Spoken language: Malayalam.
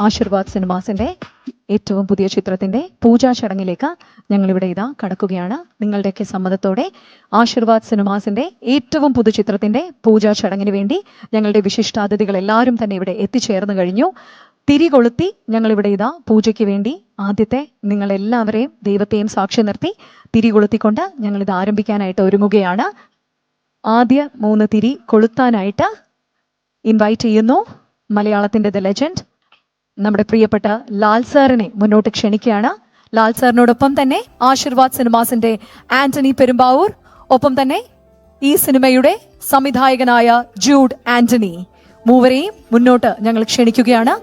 ആശീർവാദ് സിനിമാസിന്റെ ഏറ്റവും പുതിയ ചിത്രത്തിന്റെ പൂജാ ചടങ്ങിലേക്ക് ഞങ്ങളിവിടെ ഇതാ കടക്കുകയാണ്. നിങ്ങളുടെയൊക്കെ സമ്മതത്തോടെ ആശീർവാദ് സിനിമാസിന്റെ ഏറ്റവും പുതു ചിത്രത്തിന്റെ പൂജാ ചടങ്ങിന് വേണ്ടി ഞങ്ങളുടെ വിശിഷ്ടാതിഥികൾ എല്ലാവരും തന്നെ ഇവിടെ എത്തിച്ചേർന്ന് കഴിഞ്ഞു. തിരി കൊളുത്തി ഞങ്ങളിവിടെ ഇതാ പൂജയ്ക്ക് വേണ്ടി ആദ്യത്തെ നിങ്ങളെല്ലാവരെയും ദൈവത്തെയും സാക്ഷി നിർത്തി തിരി കൊളുത്തിക്കൊണ്ട് ഞങ്ങളിത് ആരംഭിക്കാനായിട്ട് ഒരുങ്ങുകയാണ്. ആദ്യ മൂന്ന് തിരി കൊളുത്താനായിട്ട് ഇൻവൈറ്റ് ചെയ്യുന്നു. മലയാളത്തിന്റെ ദ ലെജൻഡ് നമ്മുടെ പ്രിയപ്പെട്ട ലാൽ സാറിനെ മുന്നോട്ട് ക്ഷണിക്കുകയാണ്. ലാൽ സാറിനോടൊപ്പം തന്നെ ആശീർവാദ് സിനിമാസിന്റെ ആന്റണി പെരുമ്പാവൂർ ഒപ്പം തന്നെ ഈ സിനിമയുടെ സംവിധായകനായ ജൂഡ് ആന്റണി. മൂവരെയും മുന്നോട്ട് ഞങ്ങൾ ക്ഷണിക്കുകയാണ്.